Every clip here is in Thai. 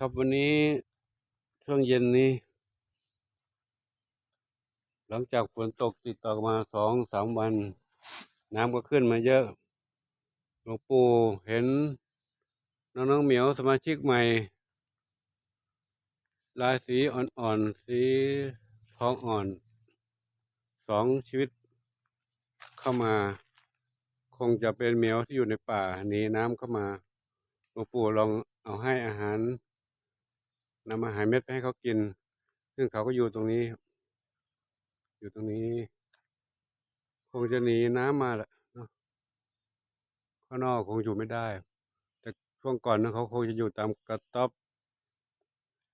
ครับวันนี้ช่วงเย็นนี้ หลังจากฝนตกติดต่อมาสองสามวัน น้ำก็ขึ้นมาเยอะหลวงปู่เห็นน้องๆเหมียวสมาชิกใหม่ ลายสีอ่อนๆ สีทองอ่อนสองชีวิตเข้ามา คงจะเป็นเหมียวที่อยู่ในป่าหนีน้ำเข้ามาหลวงปู่ลองเอาให้อาหาร นำอาหารเม็ดไปให้เขากิน ซึ่งเขาก็อยู่ตรงนี้ อยู่ตรงนี้ คงจะหนีน้ำมาแหละเนาะข้างนอกคงอยู่ไม่ได้ แต่ช่วงก่อนนั้นเขาคงจะอยู่ตามกระต๊อบ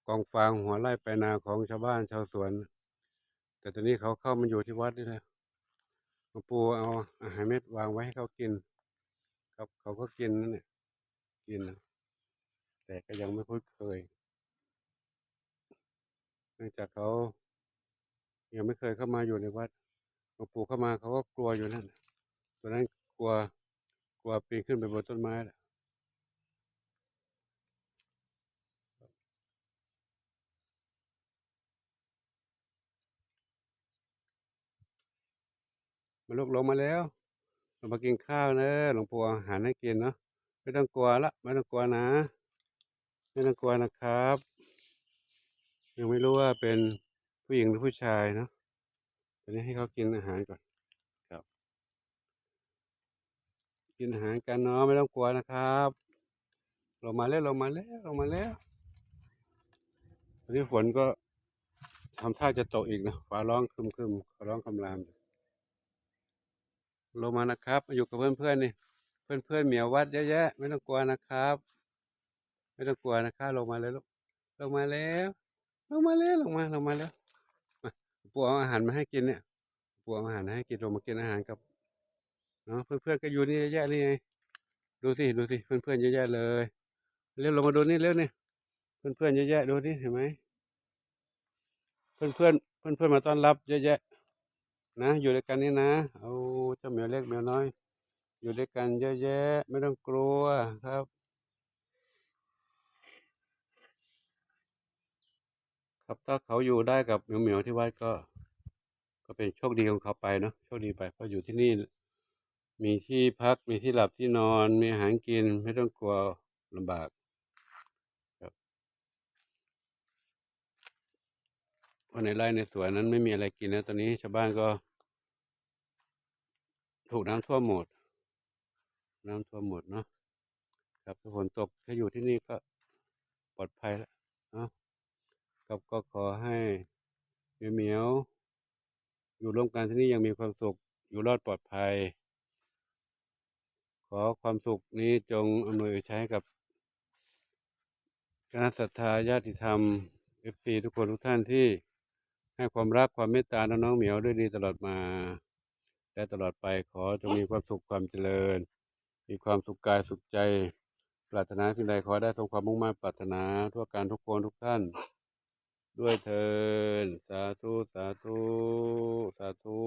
กองฟางหัวไร่ไปนาของชาวบ้านชาวสวน แต่ตอนนี้เขาเข้ามาอยู่ที่วัดนี่แหละหลวงปู่เอาอาหารเม็ดวางไว้ให้เขากิน ครับเขาก็กินนั่นเนี่ยกินแต่ก็ยังไม่คุ้นเคย นื่องจากเขายังไม่เคยเข้ามาอยู่ในวัดหลวงปู่เข้ามาเขาก็กลัวอยู่นั่นตอนนั้นกลัวกลัวปีนขึ้นไปบนต้นไม้แหละมาลุกลงมาแล้วเรามากินข้าวนะหลวงปู่อาอาหารให้กินเนาะไม่ต้องกลัวละไม่ต้องกลัวนะ ไม่ต้องกลัวนะครับ ยังไม่รู้ว่าเป็นผู้หญิงหรือผู้ชายเนาะตอนนี้ให้เขากินอาหารก่อนครับ กินอาหารกันเนาะไม่ต้องกลัวนะครับลงมาแล้วลงมาแล้วลงมาแล้วตอนนี้ฝนก็ทำท่าจะตกอีกนะฟ้าร้องครึมครึมๆฟ้าร้องคำรามลงมานะครับมาอยู่กับเพื่อนเพื่อนๆนี่เพื่อนเพื่อนๆเหมียววัดเยอะแยะไม่ต้องกลัวนะครับ ไม่ต้องกลัวนะครับลงมาเลยลูกลงมาแล้ว ลงมาแล้วลงมาลงมาแล้วปู่เอาอาหารมาให้กินเนี่ยปู่เอาอาหารมาให้กินลงมากินอาหารกับเนาะเพื่อนเพื่อนๆก็อยู่นี่เยอะแยะนี่ไงดูสิดูสิเพื่อนเพื่อนๆเยอะแยะเลยเร็วลงมาดูนี่เร็วนี่เพื่อนเพื่อนๆเยอะแยะดูนี่เห็นไหมเพื่อนเพื่อนเพื่อนเพื่อนมาต้อนรับเยอะแยะนะอยู่ด้วยกันนี่นะเอาเจ้าเหมียวเล็กเหมียวน้อย อยู่ด้วยกันเยอะแยะ ไม่ต้องกลัวครับ ครับถ้าเขาอยู่ได้กับเหมียวเหมียวที่วัดก็ ก็เป็นโชคดีของเขาไปเนาะโชคดีไปเพราะอยู่ที่นี่ มีที่พักมีที่หลับที่นอน มีอาหารกินไม่ต้องกลัวลำบากครับวันในไร่ในสวนนั้นไม่มีอะไรกินนะตอนนี้ชาวบ้านก็ ถูกน้ำท่วมหมด น้ำท่วมหมดเนาะครับถ้าฝนตกถ้าอยู่ที่นี่ก็ปลอดภัยแล้วเนาะครับก็ขอให้ เหมียวอยู่ร่วมกันที่นี่ยังมีความสุขอยู่รอดปลอดภัย ขอความสุขนี้จงอำนวยใช้กับคณะศรัทธาญาติธรรมเอฟซีทุกคนทุกท่านที่ให้ความรักความเมตตาน้องๆเหมียวด้วยดีตลอดมาและตลอดไปขอจงมีความสุขความเจริญ มีความสุขกายสุขใจ ปรารถนาสิ่งใดขอได้สมความมุ่งมั่นปรารถนาทั่วการทุกคนทุกท่าน ด้วยเทินสาธุ สาธุ สาธุ